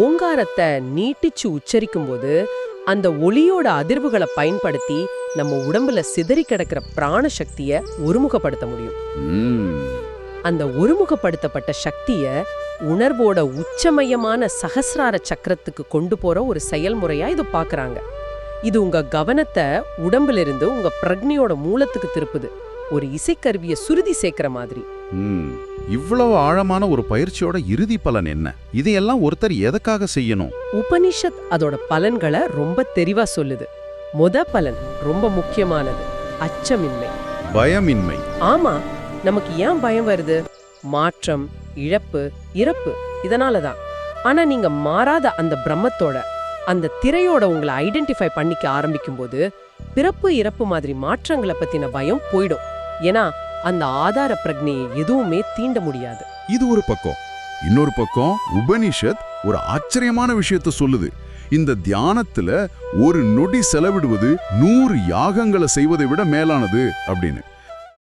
ஓங்காரத்தை நீட்டிச்சு உச்சரிக்கும்போது அந்த ஒளியோட அதிர்வுகளை பயன்படுத்தி நம்ம உடம்புல சிதறி கிடக்கிற பிராண சக்திய ஒருமுகப்படுத்த முடியும். அந்த ஒருமுகப்படுத்தப்பட்ட சக்திய உணர்வோட உச்சமயமான சகசிரார சக்கரத்துக்கு கொண்டு போற ஒரு செயல்முறையா இது பாக்குறாங்க. இது உங்க கவனத்தை உடம்புல இருந்து உங்க பிரக்னியோட மூலத்துக்கு திருப்புது. ஒரு இசைக்கருவிய சுருதி சேர்க்கிற மாதிரி. இவ்வளவு ஆழமான ஒரு பயிற்சியோட இறுதி பலன் என்ன? இதையெல்லாம் ஒருத்தர் எதுக்காக செய்யணும்? உபனிஷத் அதோட பலன்களை ரொம்ப தெளிவா சொல்லுது. முத பலன் ரொம்ப முக்கியமானது. அச்சமின்மை. பயமின்மை. ஆமா நமக்கு ஏன் பயம் வருது? மாற்றம் இழப்பு இறப்பு இதனால தான் ஆனா நீங்க மாறாத அந்த பிரம்மத்தோட அந்த திரையோட உங்களை ஐடென்டிஃபை பண்ணிக்க ஆரம்பிக்கும்போது பிறப்பு இறப்பு மாதிரி மாற்றங்களை பத்தின பயம் போயிடும். ஏன்னா அந்த ஆதார பிரக்னையை எதுவுமே தீண்ட முடியாது. இது ஒரு பக்கம். இன்னொரு பக்கம் உபனிஷத் ஒரு ஆச்சரியமான விஷயத்த சொல்லுது. இந்த தியானத்துல ஒரு நொடி செலவிடுவது நூறு யாகங்களை செய்வதை விட மேலானது அப்படின்னு.